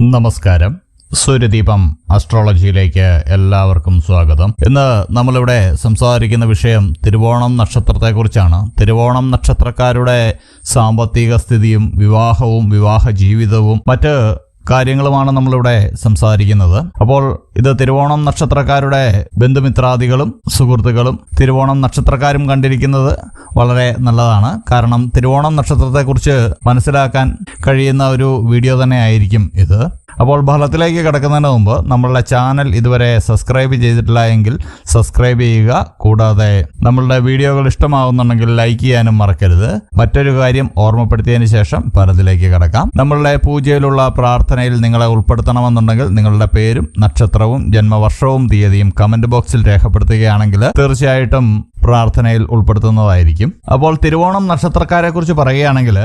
നമസ്കാരം. സൂര്യദീപം അസ്ട്രോളജിയിലേക്ക് എല്ലാവർക്കും സ്വാഗതം. ഇന്ന് നമ്മളിവിടെ സംസാരിക്കുന്ന വിഷയം തിരുവോണം നക്ഷത്രത്തെക്കുറിച്ചാണ്. തിരുവോണം നക്ഷത്രക്കാരുടെ സാമ്പത്തിക സ്ഥിതിയും വിവാഹവും വിവാഹ ജീവിതവും മറ്റ് കാര്യങ്ങളുമാണ് നമ്മളിവിടെ സംസാരിക്കുന്നത്. അപ്പോൾ ഇത് തിരുവോണം നക്ഷത്രക്കാരുടെ ബന്ധുമിത്രാദികളും സുഹൃത്തുക്കളും തിരുവോണം നക്ഷത്രക്കാരും കണ്ടിരിക്കുന്നത് വളരെ നല്ലതാണ്. കാരണം തിരുവോണം നക്ഷത്രത്തെക്കുറിച്ച് മനസ്സിലാക്കാൻ കഴിയുന്ന ഒരു വീഡിയോ തന്നെ ആയിരിക്കും ഇത്. അപ്പോൾ ഫലത്തിലേക്ക് കിടക്കുന്നതിന് മുമ്പ് നമ്മളുടെ ചാനൽ ഇതുവരെ സബ്സ്ക്രൈബ് ചെയ്തിട്ടില്ല എങ്കിൽ സബ്സ്ക്രൈബ് ചെയ്യുക. കൂടാതെ നമ്മളുടെ വീഡിയോകൾ ഇഷ്ടമാകുന്നുണ്ടെങ്കിൽ ലൈക്ക് ചെയ്യാനും മറക്കരുത്. മറ്റൊരു കാര്യം ഓർമ്മപ്പെടുത്തിയതിന് ശേഷം ഫലത്തിലേക്ക് കിടക്കാം. നമ്മളുടെ പൂജയിലുള്ള പ്രാർത്ഥനയിൽ നിങ്ങളെ ഉൾപ്പെടുത്തണമെന്നുണ്ടെങ്കിൽ നിങ്ങളുടെ പേരും നക്ഷത്രവും ജന്മവർഷവും തീയതിയും കമന്റ് ബോക്സിൽ രേഖപ്പെടുത്തുകയാണെങ്കിൽ തീർച്ചയായിട്ടും പ്രാർത്ഥനയിൽ ഉൾപ്പെടുത്തുന്നതായിരിക്കും. അപ്പോൾ തിരുവോണം നക്ഷത്രക്കാരെ കുറിച്ച് പറയുകയാണെങ്കിൽ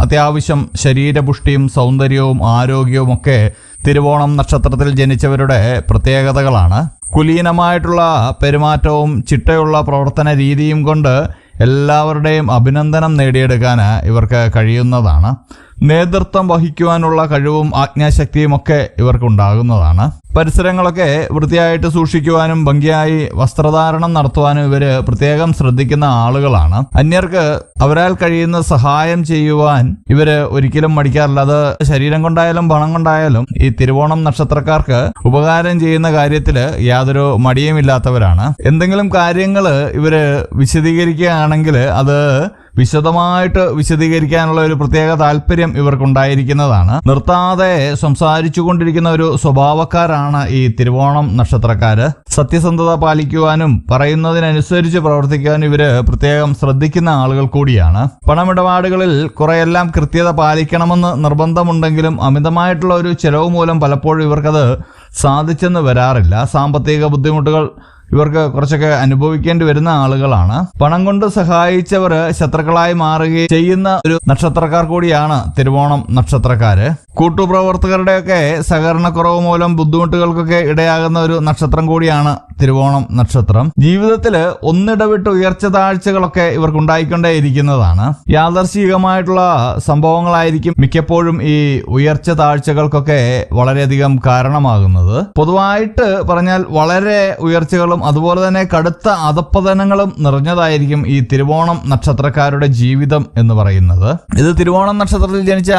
അത്യാവശ്യം ശരീരപുഷ്ടിയും സൗന്ദര്യവും ആരോഗ്യവും ഒക്കെ തിരുവോണം നക്ഷത്രത്തിൽ ജനിച്ചവരുടെ പ്രത്യേകതകളാണ്. കുലീനമായിട്ടുള്ള പെരുമാറ്റവും ചിട്ടയുള്ള പ്രവർത്തന രീതിയും കൊണ്ട് എല്ലാവരുടെയും അഭിനന്ദനം നേടിയെടുക്കാൻ ഇവർക്ക് കഴിയുന്നതാണ്. നേതൃത്വം വഹിക്കുവാനുള്ള കഴിവും ആജ്ഞാശക്തിയും ഒക്കെ ഇവർക്കുണ്ടാകുന്നതാണ്. പരിസരങ്ങളൊക്കെ വൃത്തിയായിട്ട് സൂക്ഷിക്കുവാനും ഭംഗിയായി വസ്ത്രധാരണം നടത്തുവാനും ഇവർ പ്രത്യേകം ശ്രദ്ധിക്കുന്ന ആളുകളാണ്. അന്യർക്ക് അവരാൽ കഴിയുന്ന സഹായം ചെയ്യുവാൻ ഇവർ ഒരിക്കലും മടിക്കാറില്ല. അത് ശരീരം കൊണ്ടായാലും പണം കൊണ്ടായാലും ഈ തിരുവോണം നക്ഷത്രക്കാർക്ക് ഉപകാരം ചെയ്യുന്ന കാര്യത്തിൽ യാതൊരു മടിയുമില്ലാത്തവരാണ്. എന്തെങ്കിലും കാര്യങ്ങൾ ഇവർ വിശദീകരിക്കുകയാണെങ്കിൽ അത് വിശദമായിട്ട് വിശദീകരിക്കാനുള്ള ഒരു പ്രത്യേക താല്പര്യം ഇവർക്കുണ്ടായിരിക്കുന്നതാണ്. നിർത്താതെ സംസാരിച്ചു കൊണ്ടിരിക്കുന്ന ഒരു സ്വഭാവക്കാരാണ് ഈ തിരുവോണം നക്ഷത്രക്കാര്. സത്യസന്ധത പാലിക്കുവാനും പറയുന്നതിനനുസരിച്ച് പ്രവർത്തിക്കാനും ഇവർ പ്രത്യേകം ശ്രദ്ധിക്കുന്ന ആളുകൾ കൂടിയാണ്. പണമിടപാടുകളിൽ കുറെയെല്ലാം കൃത്യത പാലിക്കണമെന്ന് നിർബന്ധമുണ്ടെങ്കിലും അമിതമായിട്ടുള്ള ഒരു ചെലവ് മൂലം പലപ്പോഴും ഇവർക്കത് സാധിച്ചെന്ന് വരാറില്ല. സാമ്പത്തിക ബുദ്ധിമുട്ടുകൾ ഇവർക്ക് കുറച്ചൊക്കെ അനുഭവിക്കേണ്ടി വരുന്ന ആളുകളാണ്. പണം കൊണ്ട് സഹായിച്ചവർ ശത്രുക്കളായി മാറുകയും ചെയ്യുന്ന ഒരു നക്ഷത്രക്കാർ കൂടിയാണ് തിരുവോണം നക്ഷത്രക്കാര്. കൂട്ടുപ്രവർത്തകരുടെയൊക്കെ സഹകരണക്കുറവ് മൂലം ബുദ്ധിമുട്ടുകൾക്കൊക്കെ ഇടയാകുന്ന ഒരു നക്ഷത്രം കൂടിയാണ് തിരുവോണം നക്ഷത്രം. ജീവിതത്തിൽ ഒന്നിടവിട്ട് ഉയർച്ച താഴ്ചകളൊക്കെ ഇവർക്ക് ഉണ്ടായിക്കൊണ്ടേയിരിക്കുന്നതാണ് യാദർശികമായിട്ടുള്ള സംഭവങ്ങളായിരിക്കും മിക്കപ്പോഴും ഈ ഉയർച്ച താഴ്ചകൾക്കൊക്കെ വളരെയധികം കാരണമാകുന്നത്. പൊതുവായിട്ട് പറഞ്ഞാൽ വളരെ ഉയർച്ചകളും അതുപോലെ തന്നെ കടുത്ത അധപ്പതനങ്ങളും നിറഞ്ഞതായിരിക്കും ഈ തിരുവോണം നക്ഷത്രക്കാരുടെ ജീവിതം എന്ന് പറയുന്നത്. ഇത് തിരുവോണം നക്ഷത്രത്തിൽ ജനിച്ച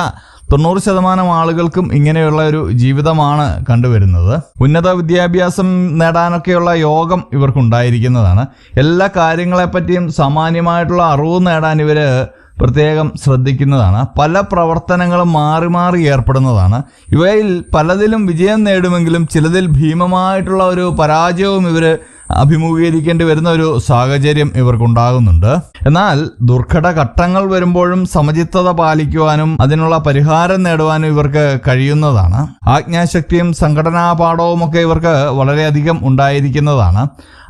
തൊണ്ണൂറ് ശതമാനം ആളുകൾക്കും ഇങ്ങനെയുള്ള ഒരു ജീവിതമാണ് കണ്ടുവരുന്നത്. ഉന്നത വിദ്യാഭ്യാസം നേടാനൊക്കെയുള്ള യോഗം ഇവർക്കുണ്ടായിരിക്കുന്നതാണ്. എല്ലാ കാര്യങ്ങളെപ്പറ്റിയും സാമാന്യമായിട്ടുള്ള അറിവ് നേടാൻ ഇവർ പ്രത്യേകം ശ്രദ്ധിക്കുന്നതാണ്. പല പ്രവർത്തനങ്ങളും മാറി മാറി ഏർപ്പെടുന്നതാണ്. ഇവയിൽ പലതിലും വിജയം നേടുമെങ്കിലും ചിലതിൽ ഭീമമായിട്ടുള്ള ഒരു പരാജയവും ഇവർ അഭിമുഖീകരിക്കേണ്ടി വരുന്ന ഒരു സാഹചര്യം ഇവർക്കുണ്ടാകുന്നുണ്ട്. എന്നാൽ ദുർഘട ഘട്ടങ്ങൾ വരുമ്പോഴും സമചിത്തത പാലിക്കുവാനും അതിനുള്ള പരിഹാരം നേടുവാനും ഇവർക്ക് കഴിയുന്നതാണ്. ആജ്ഞാശക്തിയും സംഘടനാ പാഠവും ഒക്കെ ഇവർക്ക് വളരെയധികം ഉണ്ടായിരിക്കുന്നതാണ്.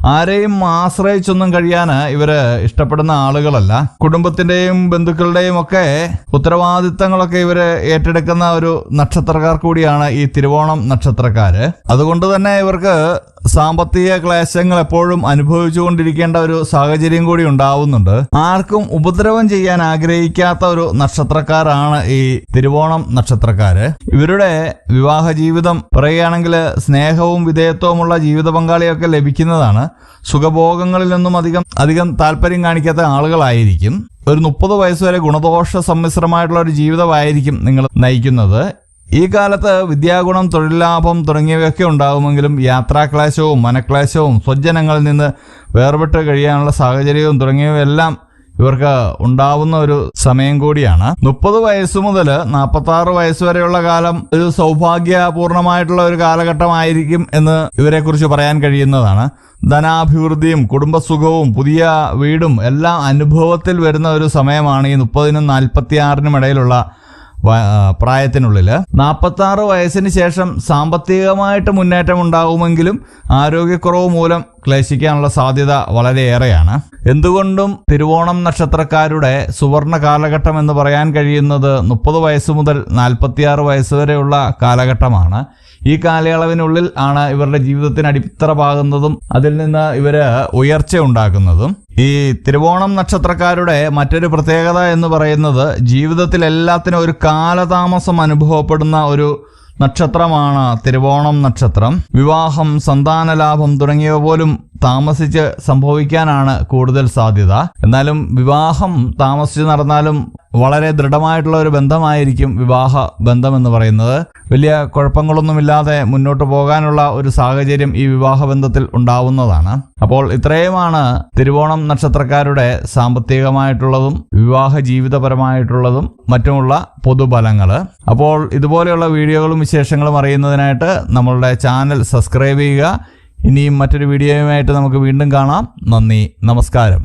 ആരെയും ആശ്രയിച്ചൊന്നും കഴിയാൻ ഇവർ ഇഷ്ടപ്പെടുന്ന ആളുകളല്ല. കുടുംബത്തിന്റെയും ബന്ധുക്കളുടെയും ഒക്കെ ഉത്തരവാദിത്തങ്ങളൊക്കെ ഇവർ ഏറ്റെടുക്കുന്ന ഒരു നക്ഷത്രക്കാർ കൂടിയാണ് ഈ തിരുവോണം നക്ഷത്രക്കാര്. അതുകൊണ്ട് തന്നെ ഇവർക്ക് സാമ്പത്തിക ക്ലേശങ്ങൾ എപ്പോഴും അനുഭവിച്ചുകൊണ്ടിരിക്കേണ്ട ഒരു സാഹചര്യം കൂടി ഉണ്ടാവുന്നുണ്ട്. ആർക്കും ഉപദ്രവം ചെയ്യാൻ ആഗ്രഹിക്കാത്ത ഒരു നക്ഷത്രക്കാരാണ് ഈ തിരുവോണം നക്ഷത്രക്കാര്. ഇവരുടെ വിവാഹ ജീവിതം പറയുകയാണെങ്കിൽ സ്നേഹവും വിധേയത്വമുള്ള ജീവിത പങ്കാളിയൊക്കെ ലഭിക്കുന്നതാണ്. സുഖഭോഗങ്ങളിൽ നിന്നും അധികം അധികം താല്പര്യം കാണിക്കാത്ത ആളുകളായിരിക്കും. ഒരു മുപ്പത് വയസ്സ് വരെ ഗുണദോഷ സമ്മിശ്രമായിട്ടുള്ള ഒരു ജീവിതമായിരിക്കും നിങ്ങൾ നയിക്കുന്നത്. ഈ കാലത്ത് വിദ്യാഗുണം തൊഴിലാഭം തുടങ്ങിയവയൊക്കെ ഉണ്ടാകുമെങ്കിലും യാത്രാക്ലേശവും മനക്ലേശവും സ്വജനങ്ങളിൽ നിന്ന് വേർപെട്ട് കഴിയാനുള്ള സാഹചര്യവും തുടങ്ങിയവയെല്ലാം ഇവർക്ക് ഉണ്ടാവുന്ന ഒരു സമയം കൂടിയാണ്. മുപ്പത് വയസ്സ് മുതൽ നാൽപ്പത്തി ആറ് വയസ്സ് വരെയുള്ള കാലം ഒരു സൗഭാഗ്യപൂർണമായിട്ടുള്ള ഒരു കാലഘട്ടമായിരിക്കും എന്ന് ഇവരെക്കുറിച്ച് പറയാൻ കഴിയുന്നതാണ്. ധനാഭിവൃദ്ധിയും കുടുംബസുഖവും പുതിയ വീടും എല്ലാം അനുഭവത്തിൽ വരുന്ന ഒരു സമയമാണ് ഈ മുപ്പതിനും നാൽപ്പത്തി ആറിനും ഇടയിലുള്ള പ്രായത്തിനുള്ളിൽ നാൽപ്പത്തി ആറ് വയസ്സിന് ശേഷം സാമ്പത്തികമായിട്ട് മുന്നേറ്റം ഉണ്ടാകുമെങ്കിലും ആരോഗ്യക്കുറവ് മൂലം ക്ലേശിക്കാനുള്ള സാധ്യത വളരെയേറെയാണ് എന്തുകൊണ്ടും തിരുവോണം നക്ഷത്രക്കാരുടെ സുവർണ കാലഘട്ടം എന്ന് പറയാൻ കഴിയുന്നത് മുപ്പത് വയസ്സ് മുതൽ നാൽപ്പത്തിയാറ് വയസ്സ് വരെയുള്ള കാലഘട്ടമാണ്. ഈ കാലയളവിനുള്ളിൽ ആണ് ഇവരുടെ ജീവിതത്തിന് അടിത്തറ പാകുന്നതും അതിൽ നിന്ന് ഇവർ ഉയർച്ച ഉണ്ടാക്കുന്നതും ഈ തിരുവോണം നക്ഷത്രക്കാരുടെ മറ്റൊരു പ്രത്യേകത എന്ന് പറയുന്നത് ജീവിതത്തിൽ എല്ലാത്തിനും ഒരു കാലതാമസം അനുഭവപ്പെടുന്ന ഒരു നക്ഷത്രമാണ് തിരുവോണം നക്ഷത്രം. വിവാഹം സന്താനലാഭം തുടങ്ങിയവ പോലും താമസിച്ച് സംഭവിക്കാനാണ് കൂടുതൽ സാധ്യത. എന്നാലും വിവാഹം താമസിച്ച് നടന്നാലും വളരെ ദൃഢമായിട്ടുള്ള ഒരു ബന്ധമായിരിക്കും വിവാഹ ബന്ധം എന്ന് പറയുന്നത്. വലിയ കുഴപ്പങ്ങളൊന്നുമില്ലാതെ മുന്നോട്ട് പോകാനുള്ള ഒരു സാഹചര്യം ഈ വിവാഹ ബന്ധത്തിൽ ഉണ്ടാവുന്നതാണ്. അപ്പോൾ ഇത്രയുമാണ് തിരുവോണം നക്ഷത്രക്കാരുടെ സാമ്പത്തികമായിട്ടുള്ളതും വിവാഹ ജീവിതപരമായിട്ടുള്ളതും മറ്റുമുള്ള പൊതുബലങ്ങൾ. അപ്പോൾ ഇതുപോലെയുള്ള വീഡിയോകളും വിശേഷങ്ങളും അറിയുന്നതിനായിട്ട് നമ്മളുടെ ചാനൽ സബ്സ്ക്രൈബ് ചെയ്യുക. ഇനിയും മറ്റൊരു വീഡിയോയുമായിട്ട് നമുക്ക് വീണ്ടും കാണാം. നന്ദി നമസ്കാരം.